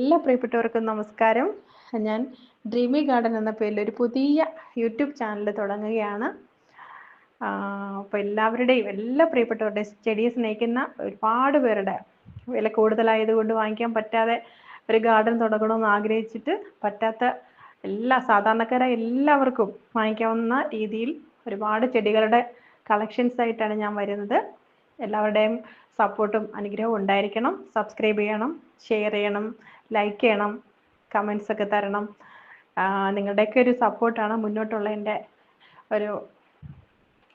എല്ലാ പ്രിയപ്പെട്ടവർക്കും നമസ്കാരം. ഞാൻ ഡ്രീമി ഗാർഡൻ എന്ന പേരിൽ ഒരു പുതിയ യൂട്യൂബ് ചാനൽ തുടങ്ങുകയാണ്. അപ്പോൾ എല്ലാവരുടെയും എല്ലാ പ്രിയപ്പെട്ടവരുടെയും ചെടിയെ സ്നേഹിക്കുന്ന ഒരുപാട് പേരുടെ വില കൂടുതലായതുകൊണ്ട് വാങ്ങിക്കാൻ പറ്റാതെ ഒരു ഗാർഡൻ തുടങ്ങണമെന്ന് ആഗ്രഹിച്ചിട്ട് പറ്റാത്ത എല്ലാ സാധാരണക്കാരായ എല്ലാവർക്കും വാങ്ങിക്കാവുന്ന രീതിയിൽ ഒരുപാട് ചെടികളുടെ കളക്ഷൻസ് ആയിട്ടാണ് ഞാൻ വരുന്നത്. എല്ലാവരുടെയും സപ്പോർട്ടും അനുഗ്രഹവും ഉണ്ടായിരിക്കണം. സബ്സ്ക്രൈബ് ചെയ്യണം ഷെയർ ചെയ്യണം. ലൈക്ക് ചെയ്യണം കമൻസ് ഒക്കെ തരണം. നിങ്ങളുടെയൊക്കെ ഒരു സപ്പോർട്ടാണ് മുന്നോട്ടുള്ള എന്റെ ഒരു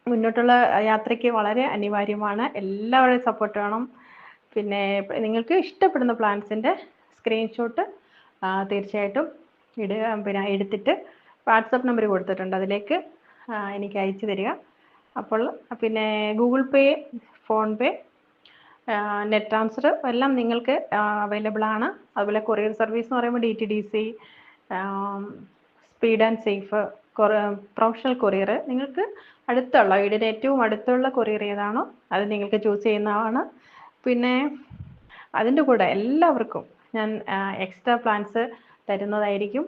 മുന്നോട്ടുള്ള യാത്രയ്ക്ക് വളരെ അനിവാര്യമാണ്. എല്ലാവരുടെയും സപ്പോർട്ട് വേണം. പിന്നെ നിങ്ങൾക്ക് ഇഷ്ടപ്പെടുന്ന പ്ലാൻസിന്റെ സ്ക്രീൻഷോട്ട് തീർച്ചയായിട്ടും ഇടുക പിന്നെ എടുത്തിട്ട് വാട്സപ്പ് നമ്പർ കൊടുത്തിട്ടുണ്ട്. അതിലേക്ക് എനിക്ക് അയച്ചു തരിക. അപ്പോൾ പിന്നെ Google Pay PhonePe net transfer എല്ലാം നിങ്ങൾക്ക് അവൈലബിൾ ആണ്. അതുപോലെ കൊറിയർ സർവീസ് എന്ന് പറയുമ്പോൾ D T D C speed and safe professional courier നിങ്ങൾക്ക് അടുത്തുള്ള വീടിന് ഏറ്റവും അടുത്തുള്ള കൊറിയർ ഏതാണോ അത് നിങ്ങൾക്ക് ചൂസ് ചെയ്യുന്നതാണ്. പിന്നെ അതിന്റെ കൂടെ എല്ലാവർക്കും ഞാൻ എക്സ്ട്രാ പ്ലാൻസ് തരുന്നതായിരിക്കും.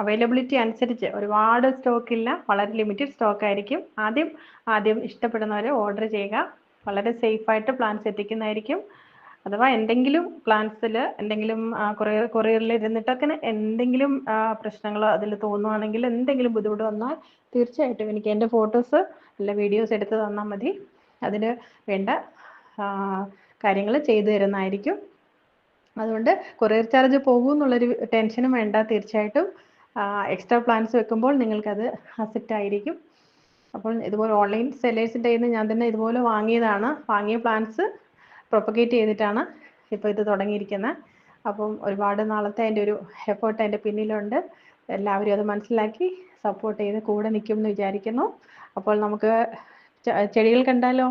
അവൈലബിലിറ്റി അനുസരിച്ച് ഒരുപാട് സ്റ്റോക്ക് ഇല്ല. വളരെ ലിമിറ്റഡ് സ്റ്റോക്ക് ആയിരിക്കും. ആദ്യം ആദ്യം ഇഷ്ടപ്പെടുന്നവർ ഓർഡർ ചെയ്യുക. വളരെ സേഫായിട്ട് പ്ലാൻസ് എത്തിക്കുന്നതായിരിക്കും അഥവാ എന്തെങ്കിലും പ്ലാൻസിൽ എന്തെങ്കിലും കൊറിയർ കൊറിയറിൽ ഇരുന്നിട്ടൊക്കെ എന്തെങ്കിലും പ്രശ്നങ്ങൾ അതിൽ തോന്നുവാണെങ്കിൽ എന്തെങ്കിലും ബുദ്ധിമുട്ട് വന്നാൽ തീർച്ചയായിട്ടും എനിക്ക് എന്റെ ഫോട്ടോസ് അല്ല വീഡിയോസ് എടുത്ത് തന്നാൽ മതി. അതിന് വേണ്ട കാര്യങ്ങൾ ചെയ്തു തരുന്നതായിരിക്കും. അതുകൊണ്ട് കൊറിയർ ചാർജ് പോകും എന്നുള്ളൊരു ടെൻഷനും വേണ്ട. തീർച്ചയായിട്ടും എക്സ്ട്രാ പ്ലാൻസ് വെക്കുമ്പോൾ നിങ്ങൾക്കത് അസെറ്റ് ആയിരിക്കും. അപ്പോൾ ഇതുപോലെ ഓൺലൈൻ സെല്ലേഴ്സിന്റെ കയ്യിൽ നിന്ന് ഞാൻ തന്നെ ഇതുപോലെ വാങ്ങിയതാണ്. വാങ്ങിയ പ്ലാന്റ്സ് പ്രൊപ്പഗേറ്റ് ചെയ്തിട്ടാണ് ഇപ്പോൾ ഇത് തുടങ്ങിയിരിക്കുന്നത് അപ്പം ഒരുപാട് നാളത്തെ അതിന്റെ ഒരു എഫേർട്ട് അതിന്റെ പിന്നിലുണ്ട്. എല്ലാവരും അത് മനസ്സിലാക്കി സപ്പോർട്ട് ചെയ്ത് കൂടെ നിൽക്കുമെന്ന് വിചാരിക്കുന്നു. അപ്പോൾ നമുക്ക് ചെടികൾ കണ്ടാലോ?